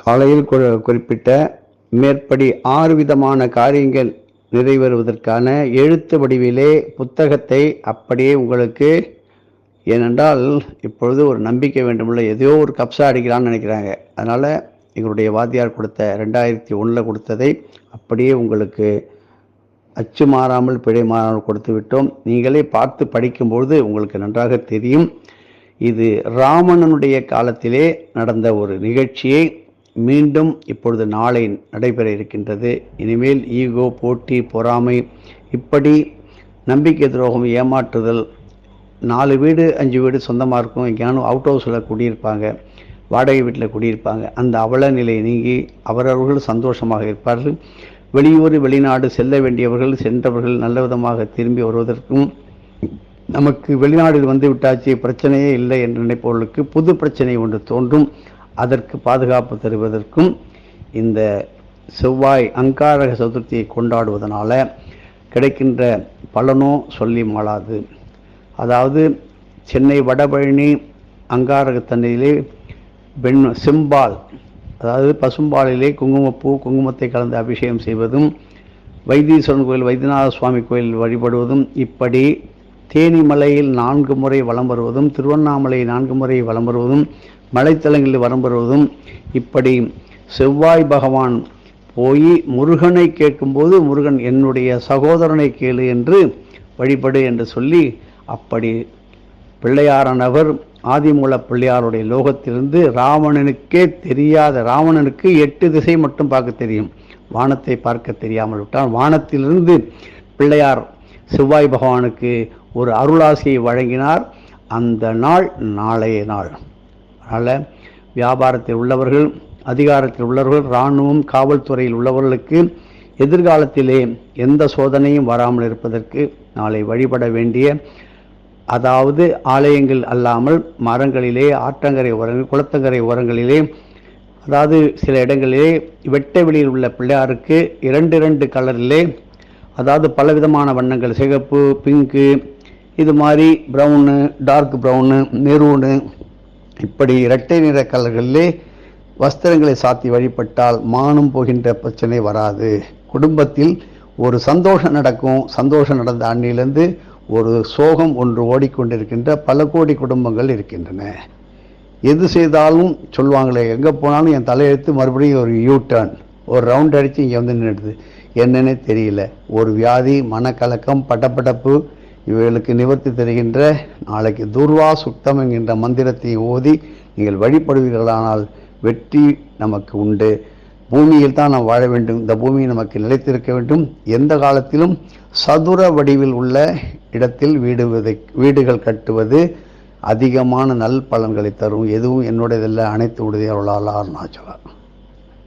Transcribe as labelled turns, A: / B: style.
A: காலையில் குறிப்பிட்ட மேற்படி ஆறு விதமான காரியங்கள் நிறைவேறுவதற்கான எழுத்து வடிவிலே புத்தகத்தை அப்படியே உங்களுக்கு ஏனென்றால் இப்பொழுது ஒரு நம்பிக்கை வேண்டுமில்ல எதையோ ஒரு கப்சா அடிக்கலான்னு நினைக்கிறாங்க. அதனால் எங்களுடைய வாத்தியார் கொடுத்த ரெண்டாயிரத்தி ஒன்றில் கொடுத்ததை அப்படியே உங்களுக்கு அச்சு மாறாமல் பிழை மாறாமல் கொடுத்து விட்டோம். நீங்களே பார்த்து படிக்கும்பொழுது உங்களுக்கு நன்றாக தெரியும். இது ராமணனுடைய காலத்திலே நடந்த ஒரு நிகழ்ச்சியை மீண்டும் இப்பொழுது நாளை நடைபெற இருக்கின்றது. இனிமேல் ஈகோ போட்டி பொறாமை இப்படி நம்பிக்கை துரோகம் ஏமாற்றுதல் நாலு வீடு அஞ்சு வீடு சொந்தமாக இருக்கும். எங்கேயானும் அவுட் ஹவுஸில் குடியிருப்பாங்க. வாடகை வீட்டில் குடியிருப்பாங்க. அந்த அவல நிலை நீங்கி அவரவர்கள் சந்தோஷமாக இருப்பார்கள். வெளியூர் வெளிநாடு செல்ல வேண்டியவர்கள் சென்றவர்கள் நல்ல விதமாக திரும்பி வருவதற்கும் நமக்கு வெளிநாடு வந்து விட்டாச்சு பிரச்சனையே இல்லை என்று நினைப்பவர்களுக்கு புது பிரச்சனை ஒன்று தோன்றும். அதற்கு பாதுகாப்பு தருவதற்கும் இந்த செவ்வாய் அங்காரக சதுர்த்தியை கொண்டாடுவதனால கிடைக்கின்ற பலனோ சொல்லி மாளாது. அதாவது சென்னை வடபழனி அங்காரக வெண் செம்பால் அதாவது பசும்பாலிலே குங்குமப்பூ குங்குமத்தை கலந்து அபிஷேகம் செய்வதும் வைத்தீஸ்வரன் கோயில் வைத்தியநாத சுவாமி கோயில் வழிபடுவதும் இப்படி தேனிமலையில் நான்கு முறை வலம் வருவதும் திருவண்ணாமலை நான்கு முறை வலம் வருவதும் மலைத்தலங்களில் வலம் இப்படி செவ்வாய் பகவான் போய் முருகனை கேட்கும்போது முருகன் என்னுடைய சகோதரனை கேளு என்று வழிபடு என்று சொல்லி அப்படி பிள்ளையாரானவர் ஆதிமூல பிள்ளையாருடைய லோகத்திலிருந்து ராவணனுக்கே தெரியாத ராவணனுக்கு எட்டு திசை மட்டும் பார்க்க தெரியும். வானத்தை பார்க்க தெரியாமல் விட்டான். வானத்திலிருந்து பிள்ளையார் செவ்வாய் பகவானுக்கு ஒரு அருளாசியை வழங்கினார். அந்த நாள் நாளைய நாள். அதனால் வியாபாரத்தில் உள்ளவர்கள் அதிகாரத்தில் உள்ளவர்கள் இராணுவம் காவல்துறையில் உள்ளவர்களுக்கு எதிர்காலத்திலே எந்த சோதனையும் வராமல் இருப்பதற்கு நாளை வழிபட வேண்டிய அதாவது ஆலயங்கள் அல்லாமல் மரங்களிலே ஆற்றங்கரை உரங்கள் குளத்தங்கரை உரங்களிலே அதாவது சில இடங்களிலே வெட்ட வெளியில் உள்ள பிள்ளையாருக்கு இரண்டு இரண்டு கலரிலே அதாவது பலவிதமான வண்ணங்கள் சிகப்பு பிங்க்கு இது மாதிரி ப்ரௌனு டார்க் ப்ரௌனு மெரூனு இப்படி இரட்டை நிற கலர்களிலே வஸ்திரங்களை சாத்தி வழிபட்டால் மானம் போகின்ற பிரச்சனை வராது. குடும்பத்தில் ஒரு சந்தோஷம் நடக்கும். சந்தோஷம் நடந்த அன்னிலிருந்து ஒரு சோகம் ஒன்று ஓடிக்கொண்டிருக்கின்ற பல கோடி குடும்பங்கள் இருக்கின்றன. எது செய்தாலும் சொல்லுவாங்களே எங்கே போனாலும் என் தலையெழுத்து மறுபடியும் ஒரு யூ டர்ன் ஒரு ரவுண்ட் அடித்து இங்கே வந்து நின்றுடுது என்னன்னே தெரியல. ஒரு வியாதி மனக்கலக்கம் படபடப்பு இவைகளுக்கு நிவர்த்தி தருகின்ற நாளைக்கு துர்வா சுத்தம் என்கின்ற மந்திரத்தை ஓதி நீங்கள் வழிபடுவீர்களானால் வெற்றி நமக்கு உண்டு. பூமியில் தான் நாம் வாழ வேண்டும். இந்த பூமி நமக்கு நிலைத்திருக்க வேண்டும். எந்த காலத்திலும் சதுர வடிவில் உள்ள இடத்தில் வீடுவதை வீடுகள் கட்டுவது அதிகமான நல் பலன்களை தரும். எதுவும் என்னுடையதில்லை அனைத்து உடைய நான் அருணாச்சலம்